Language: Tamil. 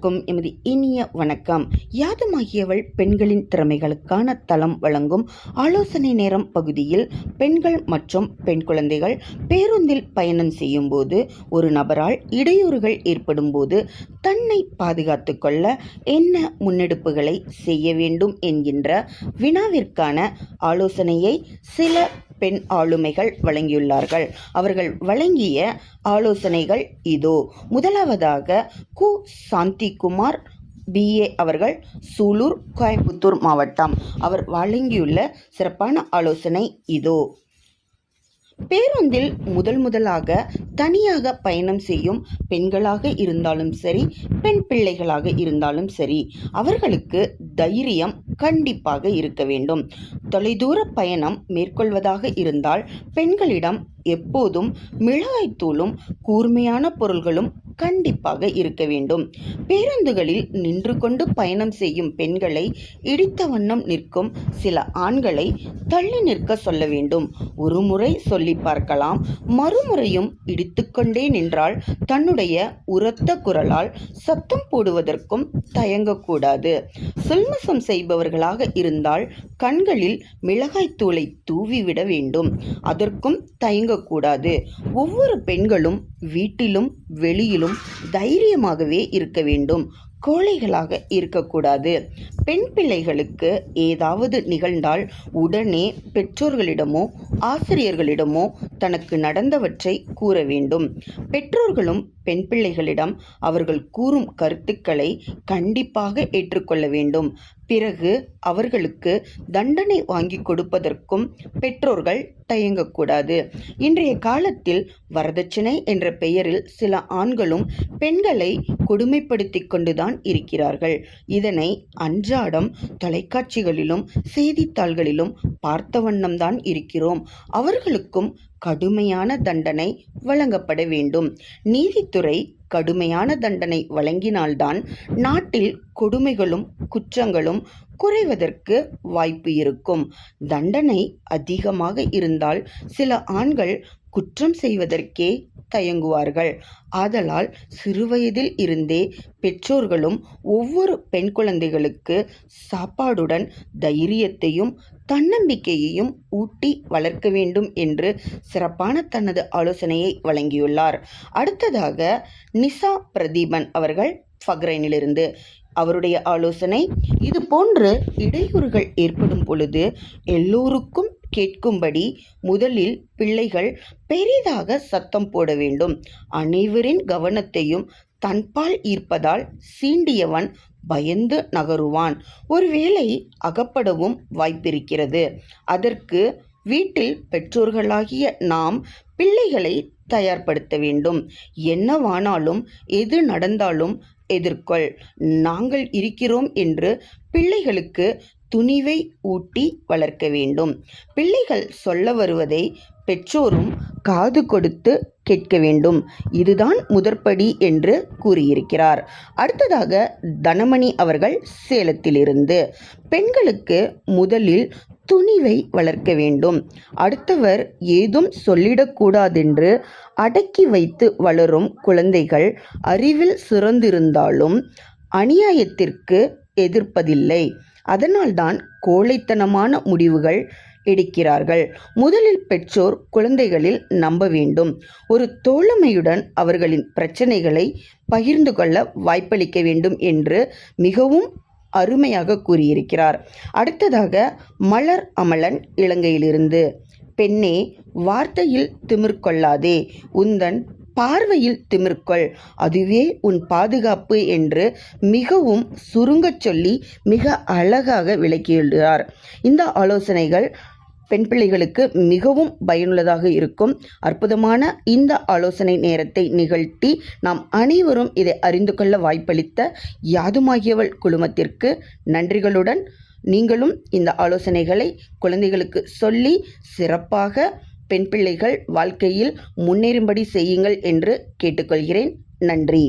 அனைவருக்கும் எமது இனிய வணக்கம். யாதுமாகியவள் பெண்களின் திறமைகளுக்கான தளம் வழங்கும் ஆலோசனை நேரம் பகுதியில் பெண்கள் மற்றும் பெண் குழந்தைகள் பேருந்தில் பயணம் செய்யும் போது ஒரு நபரால் இடையூறுகள் ஏற்படும் போது தன்னை பாதுகாத்து கொள்ள என்ன முன்னெடுப்புகளை செய்ய வேண்டும் என்கின்ற வினாவிற்கான ஆலோசனையை சில பெண் ஆளுமைகள் வழங்கியுள்ளார்கள். அவர்கள் வழங்கிய ஆலோசனைகள் இதோ. முதலாவதாக கு. சாந்திகுமார் பிஏ அவர்கள் சூலூர் கோயம்புத்தூர் மாவட்டம். அவர் வழங்கியுள்ள சிறப்பான ஆலோசனை இதோ. பேருந்தில் முதல் முதலாக தனியாக பயணம் செய்யும் பெண்களாக இருந்தாலும் சரி பெண் பிள்ளைகளாக இருந்தாலும் சரி அவர்களுக்கு தைரியம் கண்டிப்பாக இருக்க வேண்டும். தொலைதூர பயணம் மேற்கொள்வதாக இருந்தால் பெண்களிடம் எப்போதும் மிளகாய்த்தூளும் கூர்மையான பொருள்களும் கண்டிப்பாக இருக்க வேண்டும். பேருந்துகளில் நின்று கொண்டு பயணம் செய்யும் பெண்களை இடித்த வண்ணம் நிற்கும் சில ஆண்களை தள்ளி நிற்க சொல்ல வேண்டும். ஒரு முறை சொல்லி பார்க்கலாம். மறுமுறையும் இடித்துக்கொண்டே நின்றால் தன்னுடைய உரத்த குரலால் சத்தம் போடுவதற்கும் தயங்கக்கூடாது. சுல்மசம் செய்பவர்களாக இருந்தால் கண்களில் மிளகாய்த்தூளை தூவிவிட வேண்டும். அதற்கும் தயங்கக்கூடாது. ஒவ்வொரு பெண்களும் வீட்டிலும் வெளியிலும் தைரியமாகவே இருக்க வேண்டும். கோழைகளாக இருக்கக்கூடாது. பெண் பிள்ளைகளுக்கு ஏதாவது நிகழ்ந்தால் உடனே பெற்றோர்களிடமோ ஆசிரியர்களிடமோ தனக்கு நடந்தவற்றை கூற வேண்டும். பெற்றோர்களும் பெண் பிள்ளைகளிடம் அவர்கள் கூறும் கருத்துக்களை கண்டிப்பாக ஏற்றுக்கொள்ள வேண்டும். பிறகு அவர்களுக்கு தண்டனை வாங்கி கொடுப்பதற்கும் பெற்றோர்கள் தயங்கக்கூடாது. இன்றைய காலத்தில் வரதட்சணை என்ற பெயரில் சில ஆண்களும் பெண்களை கொடுமைப்படுத்தி கொண்டுதான் இருக்கிறார்கள். இதனை அன்றா அன்றாடம் தொலைக்காட்சிகளிலும் செய்தித்தாள்களிலும் பார்த்த வண்ணம்தான் இருக்கிறோம். அவர்களுக்கும் கடுமையான தண்டனை வழங்கப்பட வேண்டும். நீதித்துறை கடுமையான தண்டனை வழங்கினால்தான் நாட்டில் கொடுமைகளும் குற்றங்களும் குறைவதற்கு வாய்ப்பு இருக்கும். தண்டனை அதிகமாக இருந்தால் சில ஆண்கள் குற்றம் செய்வதற்கே தயங்குவார்கள். ஆதலால் சிறுவயதில் இருந்தே பெற்றோர்களும் ஒவ்வொரு பெண் குழந்தைகளுக்கு சாப்பாடுடன் தைரியத்தையும் தன்னம்பிக்கையையும் ஊட்டி வளர்க்க வேண்டும் என்று சிறப்பான தனது ஆலோசனையை வழங்கியுள்ளார். அடுத்ததாக நிசா பிரதீபன் அவர்கள் ஃபக்ரைனிலிருந்து அவருடைய ஆலோசனை இது போன்று இடையூறுகள் ஏற்படும் பொழுது எல்லோருக்கும் கேட்கும்படி முதலில் பிள்ளைகள் பெரிதாக சத்தம் போட வேண்டும். அனைவரின் கவனத்தையும் தன்பால் ஈர்ப்பதால் சீண்டியவன் பயந்து நகருவான். ஒருவேளை அகப்படவும் வாய்ப்பிருக்கிறது. அதற்கு வீட்டில் பெற்றோர்களாகிய நாம் பிள்ளைகளை தயார்படுத்த வேண்டும். என்னவானாலும் எது நடந்தாலும் எதிர்கொள். நாங்கள் இருக்கிறோம் என்று பிள்ளைகளுக்கு துணிவை ஊட்டி வளர்க்க வேண்டும். பிள்ளைகள் சொல்ல வருவதை பெற்றோரும் காது கொடுத்து கேட்க வேண்டும். இதுதான் முதற்படி என்று கூறியிருக்கிறார். அடுத்ததாக தனமணி அவர்கள் சேலத்திலிருந்து. பெண்களுக்கு முதலில் துணிவை வளர்க்க வேண்டும். அடுத்தவர் ஏதும் சொல்லிடக்கூடாதென்று அடக்கி வைத்து வளரும் குழந்தைகள் அறிவில் சிறந்திருந்தாலும் அநியாயத்திற்கு எதிர்ப்பதில்லை. அதனால்தான் கோழைத்தனமான முடிவுகள் எடுக்கிறார்கள். முதலில் பெற்றோர் குழந்தைகளில் நம்ப வேண்டும். ஒரு தோழமையுடன் அவர்களின் பிரச்சனைகளை பகிர்ந்து கொள்ள வாய்ப்பளிக்க வேண்டும் என்று மிகவும் அருமையாக கூறியிருக்கிறார். அடுத்ததாக மலர் அமலன் இலங்கையிலிருந்து. பெண்ணே வார்த்தையில் திமிர் கொள்ளாதே. உந்தன் பார்வையில் திமிர்கொள். அதுவே உன் பாதுகாப்பு என்று மிகவும் சுருங்கச் சொல்லி மிக அழகாக விளக்கியுள்ளார். இந்த ஆலோசனைகள் பெண் பிள்ளைகளுக்கு மிகவும் பயனுள்ளதாக இருக்கும். அற்புதமான இந்த ஆலோசனை நேரத்தை நிகழ்த்தி நாம் அனைவரும் இதை அறிந்து கொள்ள வாய்ப்பளித்த யாதுமாகியவள் குழுமத்திற்கு நன்றிகளுடன் நீங்களும் இந்த ஆலோசனைகளை குழந்தைகளுக்கு சொல்லி சிறப்பாக பெண் பிள்ளைகள் வாழ்க்கையில் முன்னேறும்படி செய்யுங்கள் என்று கேட்டுக்கொள்கிறேன். நன்றி.